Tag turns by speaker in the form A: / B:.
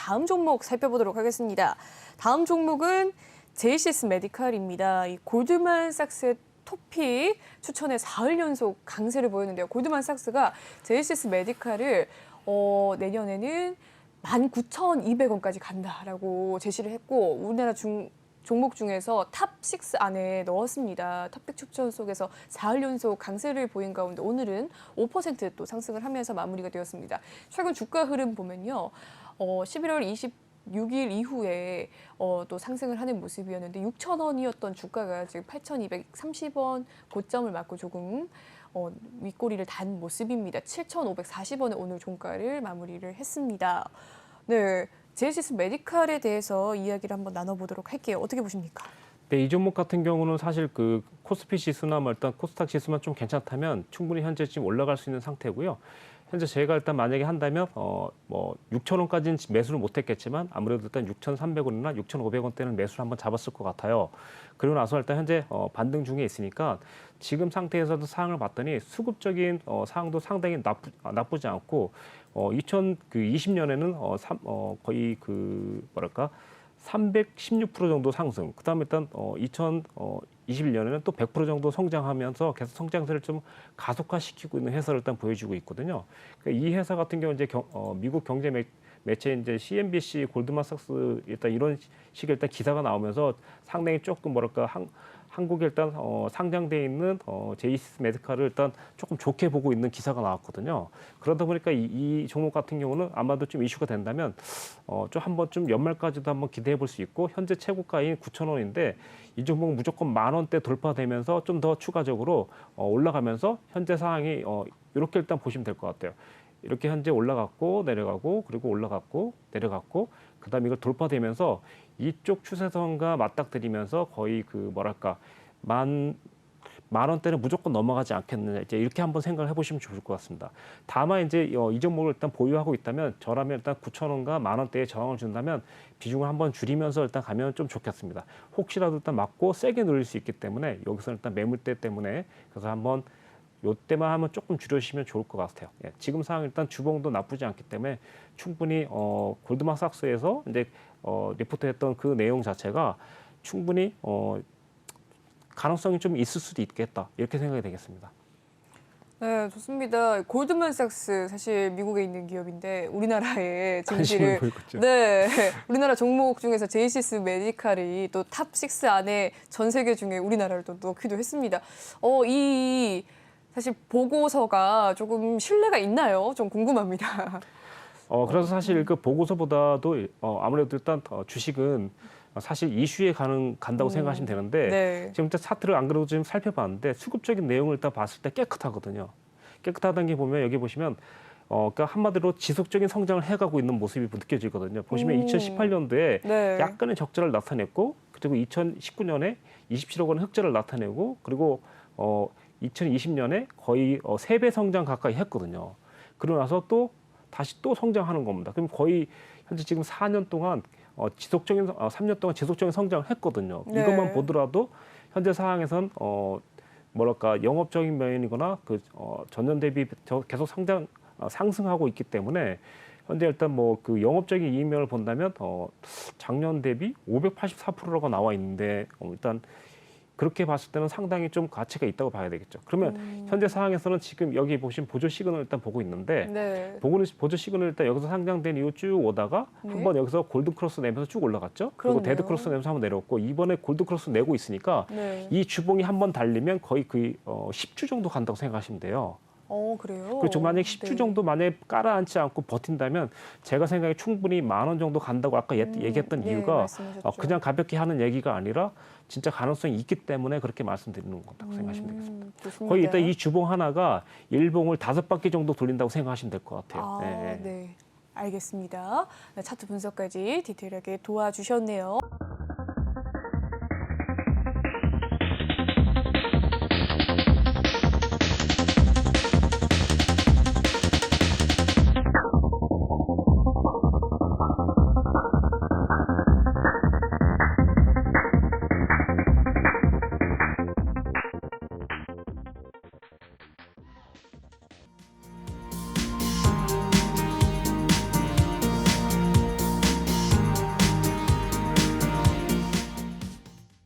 A: 다음 종목 살펴보도록 하겠습니다. 다음 종목은 제이시스 메디칼입니다. 이 골드만삭스의 토픽 추천에 사흘 연속 강세를 보였는데요. 골드만삭스가 제이시스 메디칼을 어, 내년에는 19,200원까지 간다라고 제시를 했고 우리나라 중 종목 중에서 탑6 안에 넣었습니다. 탑픽 추천 속에서 사흘 연속 강세를 보인 가운데 오늘은 5%또 상승을 하면서 마무리가 되었습니다. 최근 주가 흐름 보면요. 어, 11월 26일 이후에 어, 또 상승을 하는 모습이었는데 6천 원이었던 주가가 지금 8,230원 고점을 맞고 조금 어, 윗꼬리를 단 모습입니다. 7,540원에 오늘 종가를 마무리를 했습니다. 네, 제이시스 메디칼에 대해서 이야기를 한번 나눠보도록 할게요. 어떻게 보십니까?
B: 네, 이 종목 같은 경우는 사실 그 코스피 지수나 뭐 일단 코스닥 지수만 좀 괜찮다면 충분히 현재 지금 올라갈 수 있는 상태고요. 현재 제가 일단 만약에 한다면 어뭐 6천 원까지는 매수를 못했겠지만 아무래도 일단 6,300원이나 6,500원대는 매수를 한번 잡았을 것 같아요. 그리고 나서 일단 현재 어 반등 중에 있으니까 지금 상태에서도 상황을 봤더니 수급적인 어 상황도 상당히 나쁘 아, 나쁘지 않고 어 2020년에는 어, 삼, 어 거의 그 뭐랄까 316% 정도 상승. 그다음에 일단 어 2021년에는 또 100% 정도 성장하면서 계속 성장세를 좀 가속화시키고 있는 회사를 일단 보여주고 있거든요. 그러니까 이 회사 같은 경우 이제 경, 어, 미국 경제 매, 매체 이제 CNBC, 골드만삭스 일단 이런 식의 일단 기사가 나오면서 상당히 조금 뭐랄까 한, 한국에 일단 어, 상장돼 있는 어, 제이시스 메디칼을 일단 조금 좋게 보고 있는 기사가 나왔거든요. 그러다 보니까 이, 이 종목 같은 경우는 아마도 좀 이슈가 된다면 어, 좀 한번 좀 연말까지도 한번 기대해 볼 수 있고 현재 최고가인 9천 원인데 이 종목 무조건 만 원대 돌파되면서 좀 더 추가적으로 어, 올라가면서 현재 상황이 어, 이렇게 일단 보시면 될 것 같아요. 이렇게 현재 올라갔고 내려가고 그리고 올라갔고 내려갔고 그다음 에 이걸 돌파되면서 이쪽 추세선과 맞닥뜨리면서 거의 그 뭐랄까 만 만 원대는 무조건 넘어가지 않겠느냐 이제 이렇게 한번 생각을 해보시면 좋을 것 같습니다. 다만 이제 어, 이 종목을 일단 보유하고 있다면 저라면 일단 9천 원과 만 원대의 저항을 준다면 비중을 한번 줄이면서 일단 가면 좀 좋겠습니다. 혹시라도 일단 맞고 세게 누릴 수 있기 때문에 여기서 일단 매물대 때문에 그래서 한번 요때만 하면 조금 줄여주시면 좋을 것 같아요. 예, 지금 상황 일단 주봉도 나쁘지 않기 때문에 충분히 어, 골드만삭스에서 이제 어, 리포트했던 그 내용 자체가 충분히 어, 가능성이 좀 있을 수도 있겠다 이렇게 생각이 되겠습니다.
A: 네, 좋습니다. 골드만삭스 사실 미국에 있는 기업인데 우리나라의
B: 관심을
A: 증시를. 네, 우리나라 종목 중에서 제이시스 메디칼이 또 탑 6 안에 전 세계 중에 우리나라를 또 넣기도 했습니다. 어, 이 사실 보고서가 조금 신뢰가 있나요? 좀 궁금합니다.
B: 어, 그래서 사실 그 보고서보다도 어, 아무래도 일단 어, 주식은 사실 이슈에 가는 간다고
A: 음,
B: 생각하시면 되는데
A: 네.
B: 지금 일단 차트를 안 그래도 지금 살펴봤는데 수급적인 내용을 일단 봤을 때 깨끗하거든요. 깨끗하다는 게 보면 여기 보시면 어, 그러니까 한마디로 지속적인 성장을 해가고 있는 모습이 느껴지거든요. 보시면
A: 음.
B: 2018년도에
A: 네.
B: 약간의 적자를 나타냈고 그리고 2019년에 27억 원 흑자를 나타내고 그리고 어 2020년에 거의 어 3배 성장 가까이 했거든요. 그러고 나서 또 다시 또 성장하는 겁니다. 그럼 거의 현재 지금 4년 동안 어 지속적인 어 3년 동안 지속적인 성장을 했거든요.
A: 네.
B: 이것만 보더라도 현재 상황에선 어 뭐랄까 영업적인 면이거나 그 어, 전년 대비 저- 계속 상장 어, 상승하고 있기 때문에 현재 일단 뭐 그 영업적인 이익면을 본다면 어 작년 대비 584%가 나와 있는데 어, 일단 그렇게 봤을 때는 상당히 좀 가치가 있다고 봐야 되겠죠. 그러면
A: 음.
B: 현재 상황에서는 지금 여기 보신 보조 시그널 일단 보고 있는데
A: 네.
B: 보고는 보조 시그널 일단 여기서 상장된 이후 쭉 오다가
A: 네.
B: 한번 여기서 골든 크로스 내면서 쭉 올라갔죠. 그리고
A: 그렇네요.
B: 데드 크로스 내면서 한번 내려왔고 이번에 골든 크로스 내고 있으니까
A: 네.
B: 이 주봉이 한번 달리면 거의 그 어, 10주 정도 간다고 생각하시면 돼요.
A: 어, 그래요?
B: 그렇죠. 만약 10주
A: 네.
B: 정도 만약에 깔아앉지 않고 버틴다면 제가 생각에 충분히 만 원 정도 간다고 아까 얘-
A: 음,
B: 얘기했던
A: 예,
B: 이유가
A: 말씀하셨죠.
B: 어, 그냥 가볍게 하는 얘기가 아니라 진짜 가능성이 있기 때문에 그렇게 말씀드리는 거라고 생각하시면 되겠습니다.
A: 음, 좋습니다.
B: 거의 일단 이 주봉 하나가 일봉을 다섯 바퀴 정도 돌린다고 생각하시면 될 것 같아요.
A: 아,
B: 네.
A: 네. 알겠습니다. 네, 차트 분석까지 디테일하게 도와주셨네요.